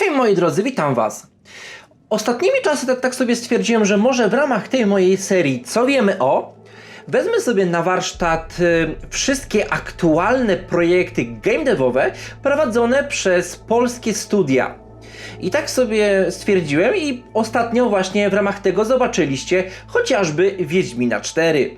Hej moi drodzy, witam was. Ostatnimi czasy tak, tak sobie stwierdziłem, że może w ramach tej mojej serii Co wiemy o wezmę sobie na warsztat y, wszystkie aktualne projekty game devowe prowadzone przez polskie studia. I tak sobie stwierdziłem i ostatnio właśnie w ramach tego zobaczyliście chociażby Wiedźmina 4.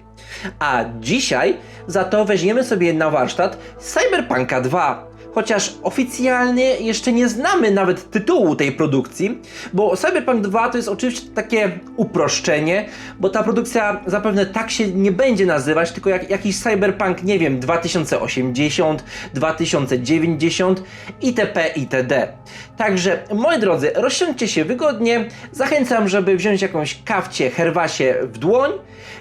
A dzisiaj za to weźmiemy sobie na warsztat Cyberpunka 2. Chociaż oficjalnie jeszcze nie znamy nawet tytułu tej produkcji, bo Cyberpunk 2 to jest oczywiście takie uproszczenie, bo ta produkcja zapewne tak się nie będzie nazywać, tylko jak jakiś Cyberpunk, nie wiem, 2080, 2090 itp. itd. Także, moi drodzy, rozsiądźcie się wygodnie, zachęcam, żeby wziąć jakąś kawcie, herbacie w dłoń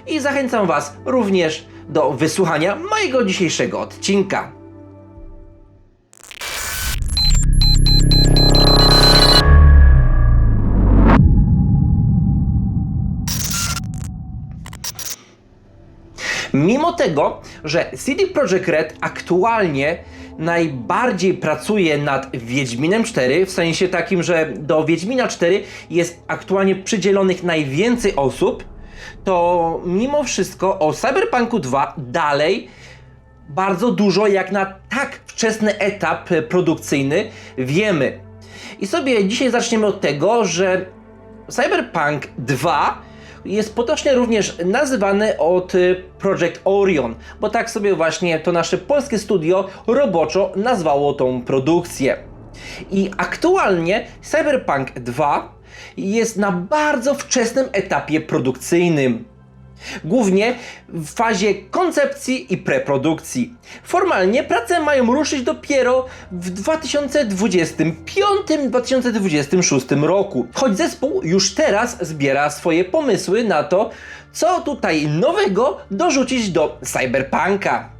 i zachęcam Was również do wysłuchania mojego dzisiejszego odcinka. Mimo tego, że CD Projekt Red aktualnie najbardziej pracuje nad Wiedźminem 4, w sensie takim, że do Wiedźmina 4 jest aktualnie przydzielonych najwięcej osób, to mimo wszystko o Cyberpunku 2 dalej bardzo dużo jak na tak wczesny etap produkcyjny wiemy. I sobie dzisiaj zaczniemy od tego, że Cyberpunk 2 jest potocznie również nazywany od y, Project Orion, bo tak sobie właśnie to nasze polskie studio roboczo nazwało tą produkcję. I aktualnie Cyberpunk 2 jest na bardzo wczesnym etapie produkcyjnym głównie w fazie koncepcji i preprodukcji. Formalnie prace mają ruszyć dopiero w 2025-2026 roku, choć zespół już teraz zbiera swoje pomysły na to, co tutaj nowego dorzucić do Cyberpunka.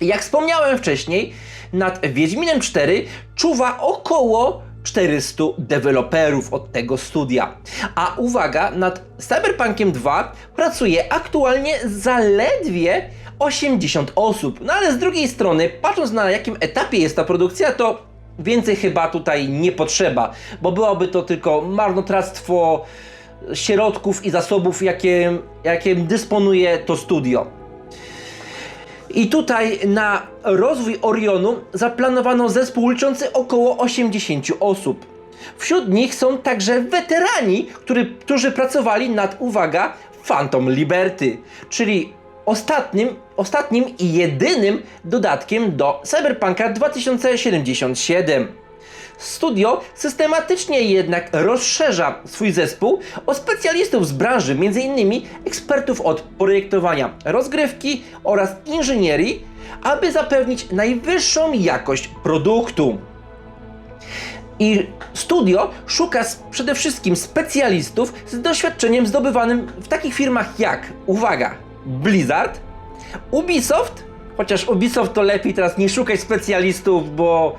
Jak wspomniałem wcześniej, nad Wiedźminem 4 czuwa około 400 deweloperów od tego studia. A uwaga, nad Cyberpunkiem 2 pracuje aktualnie zaledwie 80 osób. No ale z drugiej strony, patrząc na jakim etapie jest ta produkcja, to więcej chyba tutaj nie potrzeba, bo byłoby to tylko marnotrawstwo środków i zasobów, jakie, jakie dysponuje to studio. I tutaj na rozwój Orionu zaplanowano zespół liczący około 80 osób. Wśród nich są także weterani, który, którzy pracowali nad, uwaga, Phantom Liberty, czyli ostatnim, ostatnim i jedynym dodatkiem do Cyberpunka 2077. Studio systematycznie jednak rozszerza swój zespół o specjalistów z branży, m.in. ekspertów od projektowania rozgrywki oraz inżynierii, aby zapewnić najwyższą jakość produktu. I studio szuka przede wszystkim specjalistów z doświadczeniem zdobywanym w takich firmach jak, uwaga, Blizzard, Ubisoft, chociaż Ubisoft to lepiej teraz nie szukać specjalistów, bo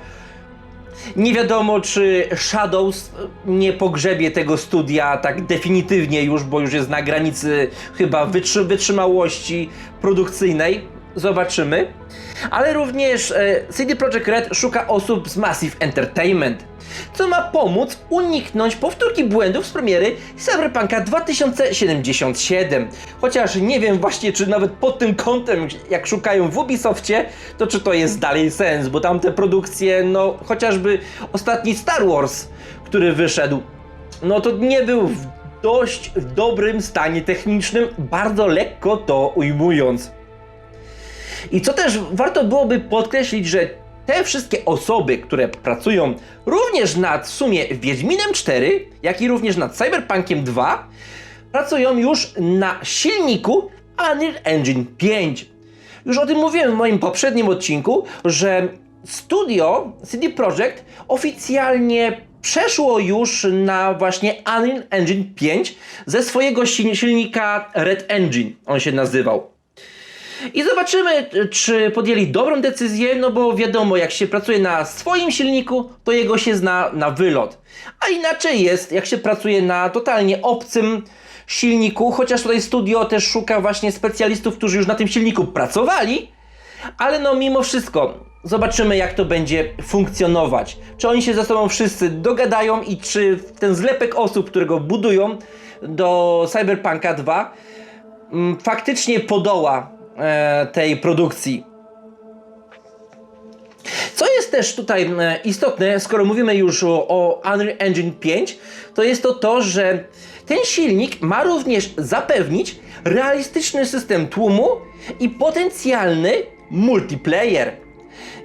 nie wiadomo, czy Shadows nie pogrzebie tego studia tak definitywnie już, bo już jest na granicy chyba wytrzy wytrzymałości produkcyjnej. Zobaczymy. Ale również e, CD Projekt Red szuka osób z Massive Entertainment, co ma pomóc uniknąć powtórki błędów z premiery Cyberpunka 2077. Chociaż nie wiem właśnie, czy nawet pod tym kątem, jak szukają w Ubisoftie, to czy to jest dalej sens, bo tamte produkcje, no chociażby ostatni Star Wars, który wyszedł, no to nie był w dość dobrym stanie technicznym, bardzo lekko to ujmując. I co też warto byłoby podkreślić, że te wszystkie osoby, które pracują również nad w sumie Wiedźminem 4, jak i również nad Cyberpunkiem 2, pracują już na silniku Unreal Engine 5. Już o tym mówiłem w moim poprzednim odcinku, że studio CD Projekt oficjalnie przeszło już na właśnie Unreal Engine 5 ze swojego silnika Red Engine, on się nazywał. I zobaczymy, czy podjęli dobrą decyzję, no bo wiadomo, jak się pracuje na swoim silniku, to jego się zna na wylot. A inaczej jest, jak się pracuje na totalnie obcym silniku, chociaż tutaj studio też szuka właśnie specjalistów, którzy już na tym silniku pracowali, ale no mimo wszystko zobaczymy jak to będzie funkcjonować. Czy oni się ze sobą wszyscy dogadają i czy ten zlepek osób, którego budują do Cyberpunka 2 mm, faktycznie podoła e, tej produkcji. Co jest też tutaj e, istotne, skoro mówimy już o Unreal Engine 5, to jest to to, że ten silnik ma również zapewnić realistyczny system tłumu i potencjalny multiplayer.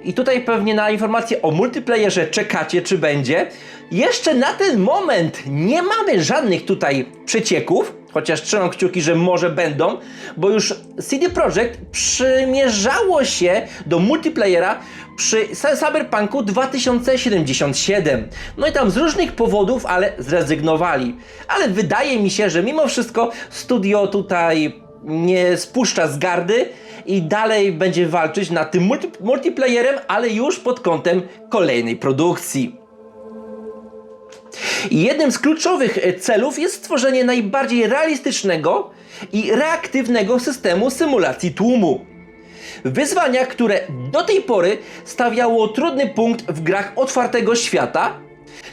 I tutaj pewnie na informację o multiplayerze czekacie, czy będzie. Jeszcze na ten moment nie mamy żadnych tutaj przecieków, chociaż trzymam kciuki, że może będą, bo już CD Projekt przymierzało się do multiplayera przy Cyberpunku 2077. No i tam z różnych powodów, ale zrezygnowali. Ale wydaje mi się, że mimo wszystko studio tutaj nie spuszcza z gardy i dalej będzie walczyć nad tym multi multiplayerem, ale już pod kątem kolejnej produkcji. Jednym z kluczowych e, celów jest stworzenie najbardziej realistycznego i reaktywnego systemu symulacji tłumu. Wyzwania, które do tej pory stawiało trudny punkt w grach otwartego świata,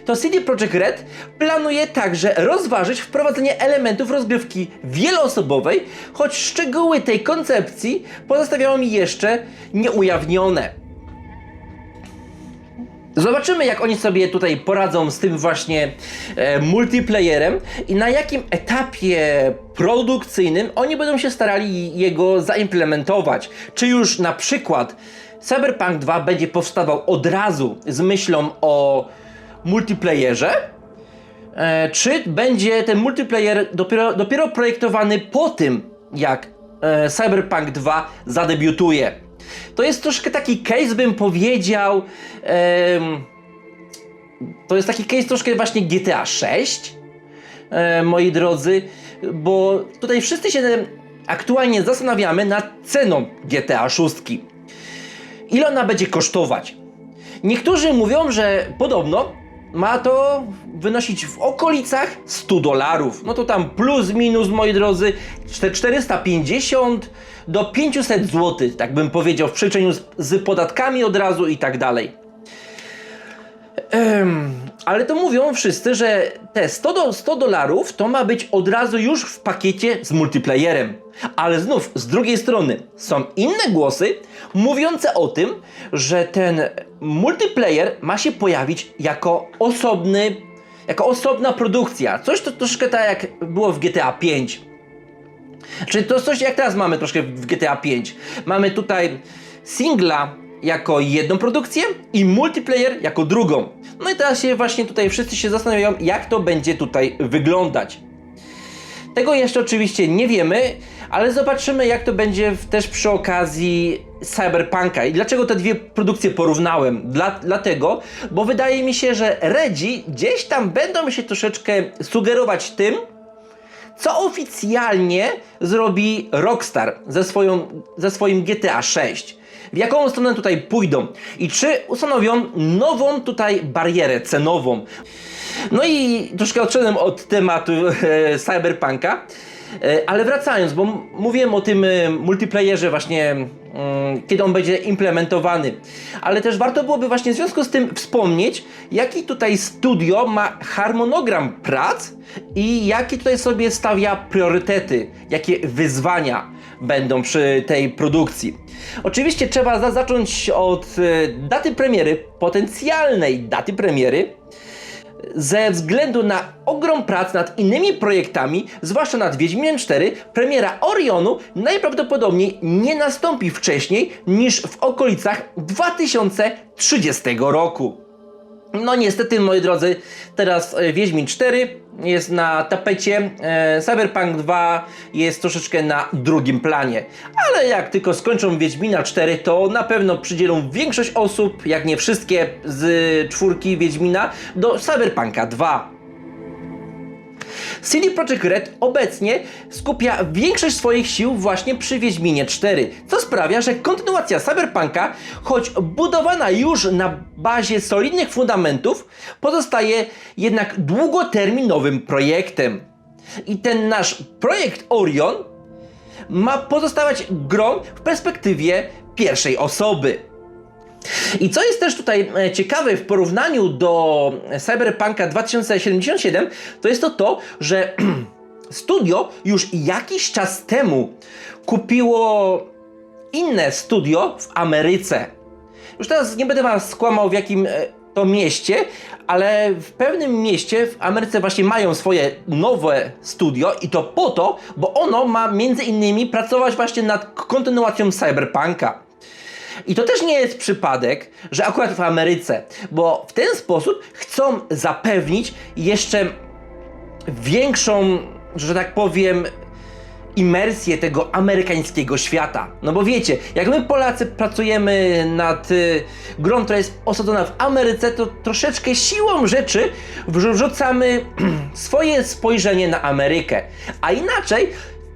to CD Projekt Red planuje także rozważyć wprowadzenie elementów rozgrywki wieloosobowej, choć szczegóły tej koncepcji pozostawiają mi jeszcze nieujawnione. Zobaczymy, jak oni sobie tutaj poradzą z tym właśnie e, multiplayerem i na jakim etapie produkcyjnym oni będą się starali jego zaimplementować. Czy już na przykład Cyberpunk 2 będzie powstawał od razu z myślą o multiplayerze, e, czy będzie ten multiplayer dopiero, dopiero projektowany po tym, jak e, Cyberpunk 2 zadebiutuje. To jest troszkę taki case, bym powiedział. em, to jest taki case troszkę właśnie GTA 6, e, moi drodzy, bo tutaj wszyscy się aktualnie zastanawiamy nad ceną GTA 6. Ile ona będzie kosztować? Niektórzy mówią, że podobno ma to wynosić w okolicach 100 dolarów. No to tam plus minus, moi drodzy, czte- 450 do 500 zł, tak bym powiedział, w przeliczeniu z, z podatkami od razu i tak dalej. Ale to mówią wszyscy, że te 100, do, 100 dolarów to ma być od razu już w pakiecie z multiplayerem. Ale znów, z drugiej strony, są inne głosy mówiące o tym, że ten multiplayer ma się pojawić jako osobny, jako osobna produkcja. Coś to troszkę tak jak było w GTA 5. Czyli to coś jak teraz mamy troszkę w GTA 5. Mamy tutaj singla jako jedną produkcję i multiplayer jako drugą. No i teraz się właśnie tutaj wszyscy się zastanawiają, jak to będzie tutaj wyglądać. Tego jeszcze oczywiście nie wiemy, ale zobaczymy jak to będzie też przy okazji Cyberpunka. I dlaczego te dwie produkcje porównałem? Dla, dlatego, bo wydaje mi się, że Redzi gdzieś tam będą się troszeczkę sugerować tym, co oficjalnie zrobi Rockstar ze, swoją, ze swoim GTA 6. W jaką stronę tutaj pójdą i czy ustanowią nową tutaj barierę cenową. No i troszkę odszedłem od tematu e, Cyberpunka, e, ale wracając, bo mówiłem o tym e, multiplayerze właśnie, mm, kiedy on będzie implementowany, ale też warto byłoby właśnie w związku z tym wspomnieć, jaki tutaj studio ma harmonogram prac i jakie tutaj sobie stawia priorytety, jakie wyzwania będą przy tej produkcji. Oczywiście trzeba za- zacząć od daty premiery, potencjalnej daty premiery, ze względu na ogrom prac nad innymi projektami, zwłaszcza nad Wiedźminem 4, premiera Orionu najprawdopodobniej nie nastąpi wcześniej niż w okolicach 2030 roku. No niestety, moi drodzy, teraz e, Wiedźmin 4 jest na tapecie, e, Cyberpunk 2 jest troszeczkę na drugim planie. Ale jak tylko skończą Wiedźmina 4, to na pewno przydzielą większość osób, jak nie wszystkie z czwórki Wiedźmina, do Cyberpunka 2. CD Projekt Red obecnie skupia większość swoich sił właśnie przy Wiedźminie 4, co sprawia, że kontynuacja Cyberpunka, choć budowana już na bazie solidnych fundamentów, pozostaje jednak długoterminowym projektem. I ten nasz projekt Orion ma pozostawać grą w perspektywie pierwszej osoby. I co jest też tutaj e, ciekawe w porównaniu do Cyberpunka 2077, to jest to to, że studio już jakiś czas temu kupiło inne studio w Ameryce. Już teraz nie będę was skłamał w jakim e, to mieście, ale w pewnym mieście w Ameryce właśnie mają swoje nowe studio i to po to, bo ono ma między innymi pracować właśnie nad kontynuacją Cyberpunka. I to też nie jest przypadek, że akurat w Ameryce, bo w ten sposób chcą zapewnić jeszcze większą, że tak powiem, imersję tego amerykańskiego świata. No bo wiecie, jak my Polacy pracujemy nad y, grą, która jest osadzona w Ameryce, to troszeczkę siłą rzeczy wrzucamy swoje spojrzenie na Amerykę. A inaczej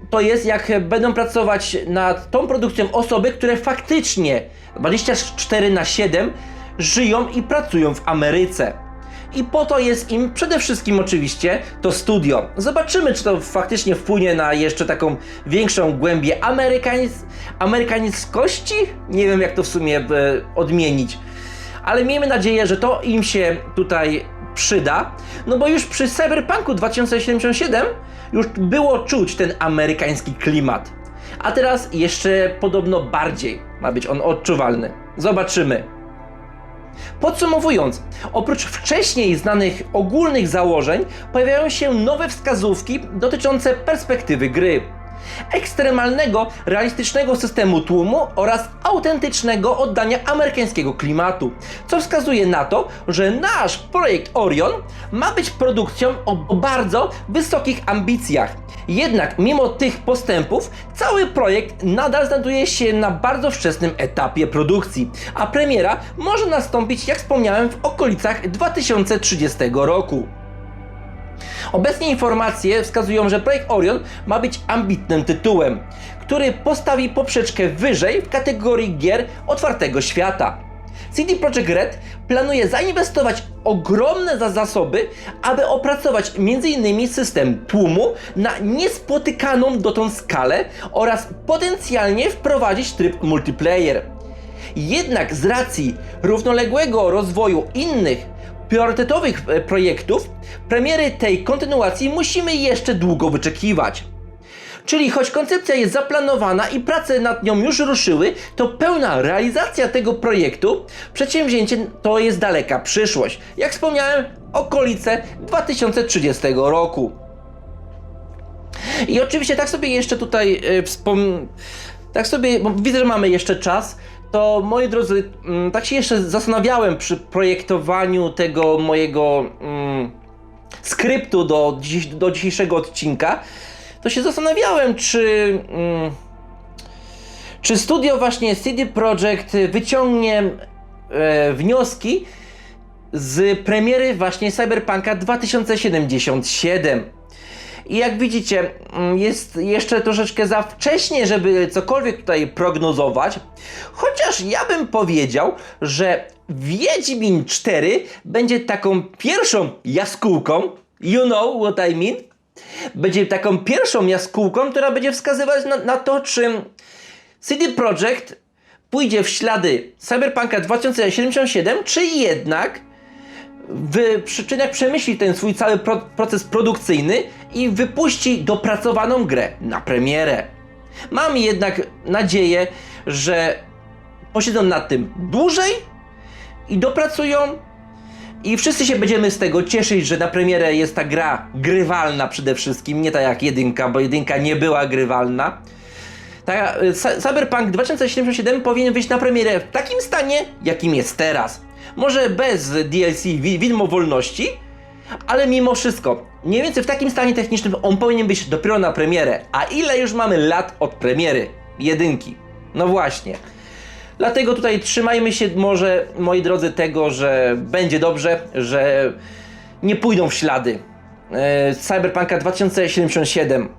to jest jak będą pracować nad tą produkcją osoby, które faktycznie 24 na 7 żyją i pracują w Ameryce. I po to jest im przede wszystkim oczywiście to studio. Zobaczymy, czy to faktycznie wpłynie na jeszcze taką większą głębię amerykaniz amerykańskości. Nie wiem, jak to w sumie e, odmienić. Ale miejmy nadzieję, że to im się tutaj przyda. No bo już przy Cyberpunku 2077 już było czuć ten amerykański klimat. A teraz jeszcze podobno bardziej ma być on odczuwalny. Zobaczymy. Podsumowując, oprócz wcześniej znanych ogólnych założeń, pojawiają się nowe wskazówki dotyczące perspektywy gry. Ekstremalnego, realistycznego systemu tłumu oraz autentycznego oddania amerykańskiego klimatu, co wskazuje na to, że nasz projekt Orion ma być produkcją o bardzo wysokich ambicjach. Jednak mimo tych postępów, cały projekt nadal znajduje się na bardzo wczesnym etapie produkcji, a premiera może nastąpić, jak wspomniałem, w okolicach 2030 roku. Obecnie informacje wskazują, że projekt Orion ma być ambitnym tytułem, który postawi poprzeczkę wyżej w kategorii gier otwartego świata. CD Projekt Red planuje zainwestować ogromne zasoby, aby opracować m.in. system tłumu na niespotykaną dotąd skalę oraz potencjalnie wprowadzić tryb multiplayer. Jednak z racji równoległego rozwoju innych priorytetowych e, projektów, premiery tej kontynuacji musimy jeszcze długo wyczekiwać. Czyli choć koncepcja jest zaplanowana i prace nad nią już ruszyły, to pełna realizacja tego projektu, przedsięwzięcie to jest daleka przyszłość. Jak wspomniałem, okolice 2030 roku. I oczywiście tak sobie jeszcze tutaj yy, wspom... Tak sobie, bo widzę, że mamy jeszcze czas, to moi drodzy, mm, tak się jeszcze zastanawiałem przy projektowaniu tego mojego mm, skryptu do, dziś, do dzisiejszego odcinka, to się zastanawiałem, czy, mm, czy studio właśnie CD Projekt wyciągnie e, wnioski z premiery właśnie Cyberpunka 2077. I jak widzicie, mm, jest jeszcze troszeczkę za wcześnie, żeby cokolwiek tutaj prognozować. Chociaż ja bym powiedział, że Wiedźmin 4 będzie taką pierwszą jaskółką. You know what I mean? Będzie taką pierwszą jaskółką, która będzie wskazywać na, na to, czy CD Projekt pójdzie w ślady Cyberpunka 2077, czy jednak w przyczynach przemyśli ten swój cały pro proces produkcyjny i wypuści dopracowaną grę na premierę. Mam jednak nadzieję, że posiedzą nad tym dłużej i dopracują i wszyscy się będziemy z tego cieszyć, że na premierę jest ta gra grywalna przede wszystkim, nie tak jak jedynka, bo jedynka nie była grywalna. Ta, Cyberpunk 2077 powinien wyjść na premierę w takim stanie, jakim jest teraz. Może bez DLC Widmo Wolności, ale mimo wszystko, mniej więcej w takim stanie technicznym on powinien być dopiero na premierę. A ile już mamy lat od premiery jedynki? No właśnie. Dlatego tutaj trzymajmy się może, moi drodzy, tego, że będzie dobrze, że nie pójdą w ślady e, Cyberpunka 2077.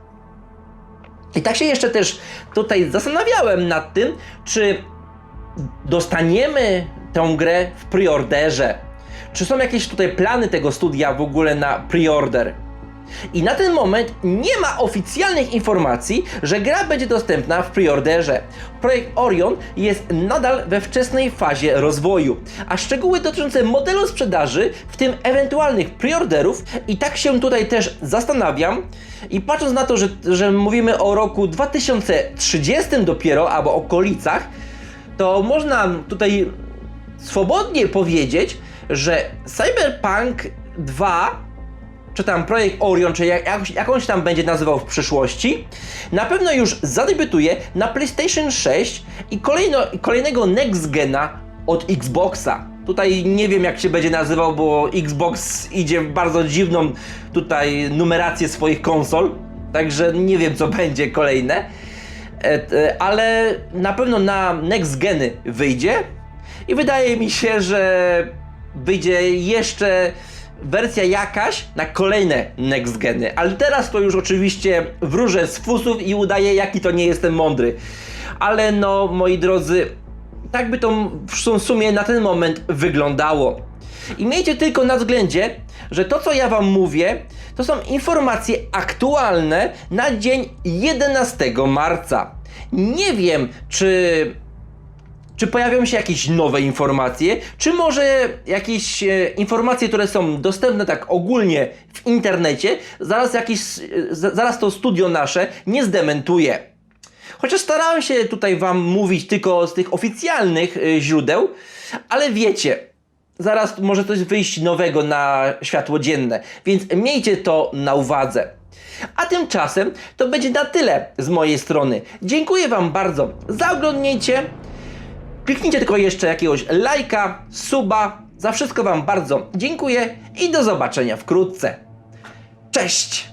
I tak się jeszcze też tutaj zastanawiałem nad tym, czy dostaniemy tę grę w preorderze. Czy są jakieś tutaj plany tego studia w ogóle na preorder? I na ten moment nie ma oficjalnych informacji, że gra będzie dostępna w preorderze. Projekt Orion jest nadal we wczesnej fazie rozwoju, a szczegóły dotyczące modelu sprzedaży, w tym ewentualnych preorderów, i tak się tutaj też zastanawiam. I patrząc na to, że, że mówimy o roku 2030 dopiero, albo okolicach, to można tutaj swobodnie powiedzieć, że Cyberpunk 2 czy tam projekt Orion, czy jak, jak, jak on się tam będzie nazywał w przyszłości, na pewno już zadebiutuje na PlayStation 6 i kolejno, kolejnego next gena od Xboxa. Tutaj nie wiem jak się będzie nazywał, bo Xbox idzie w bardzo dziwną tutaj numerację swoich konsol, także nie wiem co będzie kolejne. E, e, ale na pewno na next geny wyjdzie i wydaje mi się, że wyjdzie jeszcze wersja jakaś na kolejne next geny, ale teraz to już oczywiście wróżę z fusów i udaję jaki to nie jestem mądry. Ale no moi drodzy, tak by to w sumie na ten moment wyglądało. I miejcie tylko na względzie, że to co ja wam mówię, to są informacje aktualne na dzień 11 marca. Nie wiem, czy czy pojawią się jakieś nowe informacje, czy może jakieś e, informacje, które są dostępne tak ogólnie w internecie, zaraz, jakieś, e, za- zaraz to studio nasze nie zdementuje. Chociaż starałem się tutaj Wam mówić tylko z tych oficjalnych e, źródeł, ale wiecie, zaraz może coś wyjść nowego na światło dzienne, więc miejcie to na uwadze. A tymczasem to będzie na tyle z mojej strony. Dziękuję Wam bardzo za oglądnięcie. Kliknijcie tylko jeszcze jakiegoś lajka, suba. Za wszystko Wam bardzo dziękuję i do zobaczenia wkrótce. Cześć!